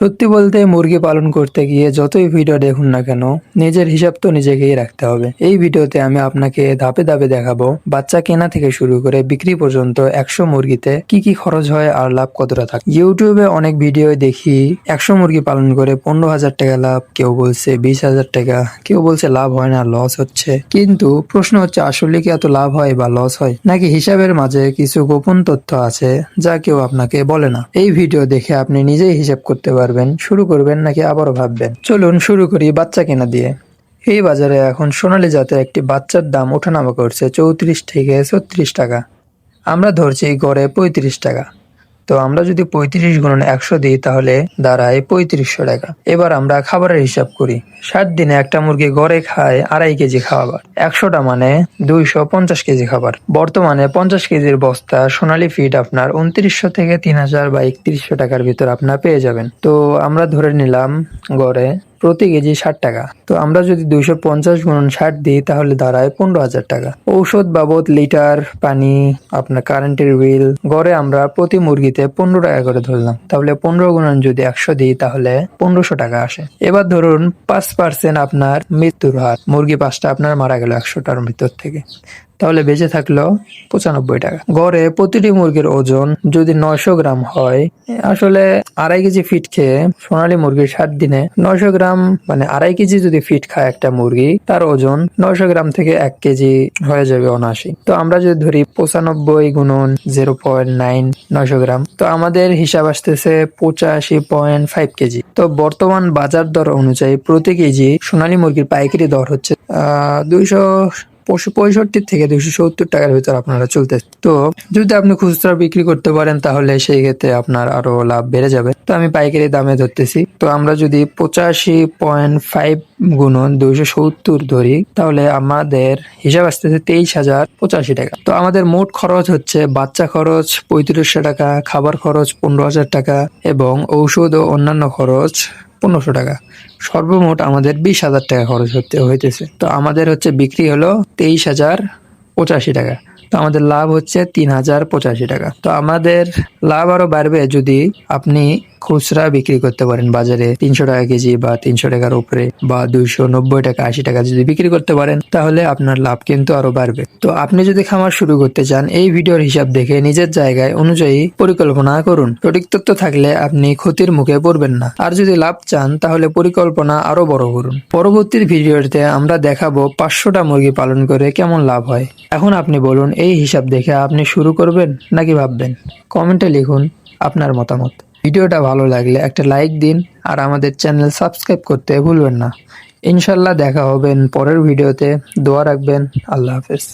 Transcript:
সত্যি বলতে মুরগি পালন করতে গিয়ে যতই ভিডিও দেখুন না কেন, নিজের হিসাব তো নিজেকেই রাখতে হবে। এই ভিডিওতে আমি আপনাকে ধাপে ধাপে দেখাবো, বাচ্চা কেনা থেকে শুরু করে বিক্রি পর্যন্ত একশো মুরগিতে কি কি খরচ হয় আর লাভ কতটা থাকে। ইউটিউবে অনেক ভিডিও দেখি, একশো মুরগি পালন করে পনেরো হাজার টাকা লাভ, কেউ বলছে বিশ হাজার টাকা, কেউ বলছে লাভ হয় না লস হচ্ছে। কিন্তু প্রশ্ন হচ্ছে, আসলে কি এত লাভ হয় বা লস হয়? নাকি হিসাবের মাঝে কিছু গোপন তথ্য আছে যা কেউ আপনাকে বলে না? এই ভিডিও দেখে আপনি নিজেই হিসাব করতে পারবেন শুরু করবেন নাকি আবারও ভাববেন? চলুন শুরু করি বাচ্চা কেনা দিয়ে। এই বাজারে এখন সোনালি জাতের একটি বাচ্চার দাম ওঠানামা করছে চৌত্রিশ থেকে ছত্রিশ টাকা। আমরা ধরছি গড়ে পঁয়ত্রিশ টাকা। তো আমরা যদি পঁয়ত্রিশ গুণন একশো দিই, তাহলে দাঁড়ায় পঁয়ত্রিশশো টাকা। এবার আমরা খাবারের হিসাব করি। সাত দিনে একটা মুরগি গড়ে খায় আড়াই কেজি খাবার। একশোটা মানে দুইশো পঞ্চাশ কেজি খাবার। বর্তমানে পঞ্চাশ কেজির বস্তা সোনালি ফিট আপনার উনত্রিশশো থেকে তিন হাজার বা একত্রিশশো টাকার ভিতর আপনার পেয়ে যাবেন। তো আমরা ধরে নিলাম গড়ে প্রতি কেজি ষাট টাকা। তো আমরা যদি দুইশো পঞ্চাশ গুণন ষাট দিই, তাহলে দাঁড়ায় পনেরো হাজার টাকা। ঔষধ বাবদ লিটার পানি, আপনার কারেন্টের বিল গড়ে আমরা প্রতি মুরগিতে পনেরো টাকা করে ধরলাম। তাহলে পনেরো গুণন যদি একশো দিই, তাহলে পনেরোশো টাকা আসে। এবার ধরুন পাঁচ পার্সেন্ট আপনার মৃত্যুর হার। মুরগি পাঁচটা আপনার মারা গেল একশোটার ভিতর থেকে। তাহলে বেঁচে থাকল পঁচানব্বই টাকা। গড়ে প্রতিটি মুরগির ওজন যদি নয়শো গ্রাম হয়, আসলে আড়াই কেজি ফিট খেয়ে সোনালী মুরগির সাত দিনে নয়শো গ্রাম মানে আড়াই কেজি যদি ফিট খায় একটা মুরগি, তার ওজন নয়শো গ্রাম থেকে এক কেজি হয়ে যাবে অনাশি তো আমরা যদি ধরি পঁচানব্বই গুণন জিরো পয়েন্ট নাইন নয়শো গ্রাম, তো আমাদের হিসাব আসতেছে পঁচাশি পয়েন্ট ফাইভ কেজি। তো বর্তমান বাজার দর অনুযায়ী প্রতি কেজি সোনালী মুরগির পাইকারি দর হচ্ছে, আহ দুইশো পঁয়ষট্টি থেকে দুশো সত্তর টাকার ভিতর আপনারা চলতে তো যদি আপনি খুচরা বিক্রি করতে পারেন, তাহলে সেই ক্ষেত্রে আপনার আরও লাভ বেড়ে যাবে। তো আমি পাইকারি দামে ধরতেছি। তো আমরা যদি পঁচাশি পয়েন্ট ফাইভ গুণন দুইশো সত্তর ধরি, তাহলে আমাদের হিসাব আসতেছে তেইশ হাজার পঁচাশি টাকা। তো আমাদের মোট খরচ হচ্ছে বাচ্চা খরচ পঁয়ত্রিশশো টাকা, খাবার খরচ পনেরো হাজার টাকা এবং ঔষধ ও অন্যান্য খরচ পনেরোশো টাকা। সর্বমোট আমাদের বিশ হাজার টাকা খরচ হতে হইতেছে। তো আমাদের হচ্ছে বিক্রি হলো তেইশ হাজার পঁচাশি টাকা। তো আমাদের লাভ হচ্ছে তিন হাজার পঁচাশি টাকা। তো আমাদের লাভ আরও বাড়বে যদি আপনি খুচরা বিক্রি করতে পারেন। বাজারে তিনশো টাকা কেজি বা তিনশো টাকার উপরে বা দুইশো নব্বই টাকা, আশি টাকা যদি বিক্রি করতে পারেন, তাহলে আপনার লাভ কিন্তু আরও বাড়বে। তো আপনি যদি খামার শুরু করতে চান, এই ভিডিওর হিসাব দেখে নিজের জায়গায় অনুযায়ী পরিকল্পনা করুন। সঠিক তথ্য থাকলে আপনি ক্ষতির মুখে পড়বেন না। আর যদি লাভ চান, তাহলে পরিকল্পনা আরও বড় করুন। পরবর্তী ভিডিওতে আমরা দেখাবো পাঁচশোটা মুরগি পালন করে কেমন লাভ হয়। এখন আপনি বলুন, এই হিসাব দেখে আপনি শুরু করবেন নাকি ভাববেন? কমেন্টে লিখুন আপনার মতামত। ভিডিওটা ভালো লাগলে একটা লাইক দিন আর আমাদের চ্যানেল সাবস্ক্রাইব করতে ভুলবেন না। ইনশাল্লাহ দেখা হবেন পরের ভিডিওতে। দোয়া রাখবেন। আল্লাহ হাফেজ।